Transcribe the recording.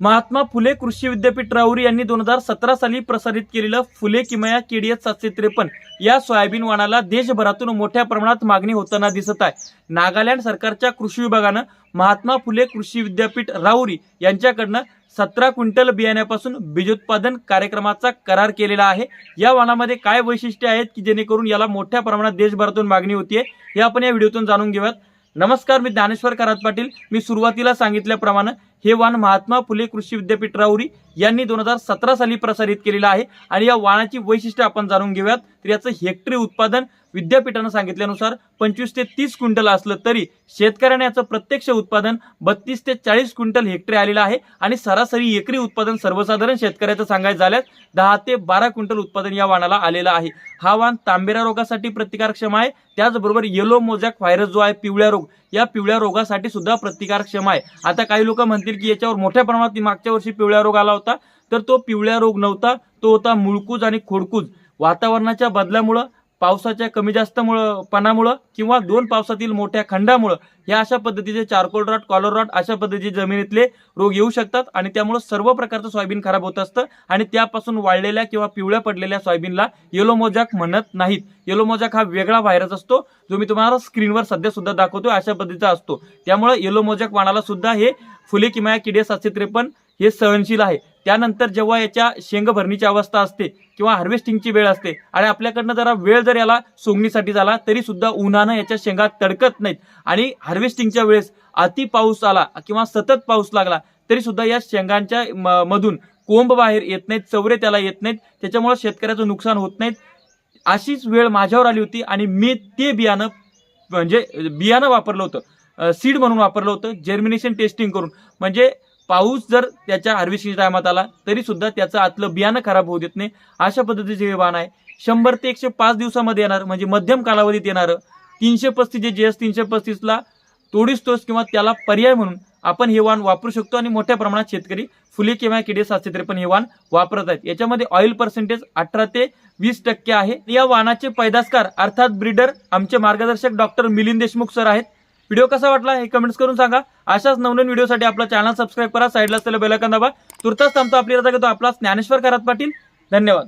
महात्मा फुले कृषी विद्यापीठ राहुरी यांनी दोन हजार सतरा साली प्रसारित केलेलं फुले किमया केडीएस सातशे त्रेपन्न या सोयाबीन वाणाला देशभरातून मोठ्या प्रमाणात मागणी होताना दिसत आहे. नागालँड सरकारच्या कृषी विभागानं महात्मा फुले कृषी विद्यापीठ राहुरी यांच्याकडनं सतरा क्विंटल बियाण्यापासून बीजोत्पादन कार्यक्रमाचा करार केलेला आहे. या वाणामध्ये काय वैशिष्ट्ये आहेत की जेणेकरून याला मोठ्या प्रमाणात देशभरातून मागणी होतीये हे आपण या व्हिडिओतून जाणून घेऊयात. नमस्कार मी ज्ञानेश्वर करात पाटील. मी सुरुवातीला सांगितल्याप्रमाणे हे वाण महात्मा फुले कृषी विद्यापीठ राहुरी यांनी दोन हजार सतरा साली प्रसारित केलेलं आहे. आणि या वाणाची वैशिष्ट्य आपण जाणून घेऊयात. तर याचं हेक्टरी उत्पादन विद्यापीठानं सांगितल्यानुसार पंचवीस ते तीस क्विंटल असलं तरी शेतकऱ्याने याचं प्रत्यक्ष उत्पादन बत्तीस ते चाळीस क्विंटल हेक्टरी आलेलं आहे. आणि सरासरी एकरी उत्पादन सर्वसाधारण शेतकऱ्याचं सांगायचं झाल्यास दहा ते बारा क्विंटल उत्पादन या वाणाला आलेलं आहे. हा वाण तांबेरा रोगासाठी प्रतिकारक्षम आहे. त्याचबरोबर येलो मोजॅक व्हायरस जो आहे पिवळ्या रोग या पिवळ्या रोगासाठी सुद्धा प्रतिकारक्षम आहे. आता काही लोक म्हणतील की याच्यावर मोठ्या प्रमाणात मागच्या वर्षी पिवळ्या रोग आला होता. तर तो पिवळ्या रोग नव्हता तो होता मुळकूज आणि खोडकूज. वातावरणाच्या बदलामुळं पावसाच्या कमी जास्तमुळं पणामुळं किंवा दोन पावसातील मोठ्या खंडामुळं या अशा पद्धतीचे चारकोल रॉट कॉलर रॉट अशा पद्धतीचे जमिनीतले रोग येऊ शकतात आणि त्यामुळं सर्व प्रकारचं सोयाबीन खराब होत असतं आणि त्यापासून वाळलेल्या किंवा पिवळ्या पडलेल्या सोयाबीनला येलो मोजॅक म्हणत नाहीत. येलो मोजॅक हा वेगळा व्हायरस असतो जो मी तुम्हाला स्क्रीनवर सध्या सुद्धा दाखवतोय अशा पद्धतीचा असतो. त्यामुळे येलो मोजॅक वाणाला सुद्धा हे फुले किमाया किडे सातशे त्रेपन्न हे सहनशील आहे. त्यानंतर जेव्हा याच्या शेंग भरणीची अवस्था असते किंवा हार्वेस्टिंगची वेळ असते आणि आपल्याकडनं जरा वेळ जर याला सोंगणीसाठी झाला तरी सुद्धा उन्हानं याच्या शेंगा तडकत नाहीत. आणि हार्वेस्टिंगच्या वेळेस अति पाऊस आला किंवा सतत पाऊस लागला तरी सुद्धा या शेंगांच्या म- मधून कोंब बाहेर येत नाहीत चवरे त्याला येत नाहीत. त्याच्यामुळे शेतकऱ्याचं नुकसान होत नाहीत. अशीच वेळ माझ्यावर आली होती आणि मी ते बियाणं म्हणजे बियाणं वापरलं होतं. सीड म्हणून वापरलं होतं जर्मिनेशन टेस्टिंग करून. म्हणजे पाऊस जर त्याच्या हार्वेस्टिंग टायमात आला तरी सुद्धा त्याचं आतलं बियाणं खराब होऊ देत नाही. अशा पद्धतीचे हे वाण आहे. शंभर ते एकशे पाच दिवसामध्ये येणार म्हणजे मध्यम कालावधीत येणारं. तीनशे पस्तीस जे जे एस तीनशे पस्तीसला तोडीस तोस किंवा त्याला पर्याय म्हणून आपण हे वाण वापरू शकतो आणि मोठ्या प्रमाणात शेतकरी फुले किंवा किडे सातशे त्रेपन्न हे वाण वापरत आहेत. याच्यामध्ये ऑइल पर्सेंटेज अठरा ते वीस टक्के आहे. या वाणाचे पैदासकार अर्थात ब्रीडर आमचे मार्गदर्शक डॉक्टर मिलिंद देशमुख सर आहेत. व्हिडिओ कसा वाटला हे कमेंट्स करून सांगा. अशाच नवनवीन व्हिडिओसाठी आपला चॅनल सबस्क्राईब करा साईडला असलेलं बेलायकन दाबा. तुर्तास थांबतो आपली रजा घेतो आपला ज्ञानेश्वर करात पाटील. धन्यवाद.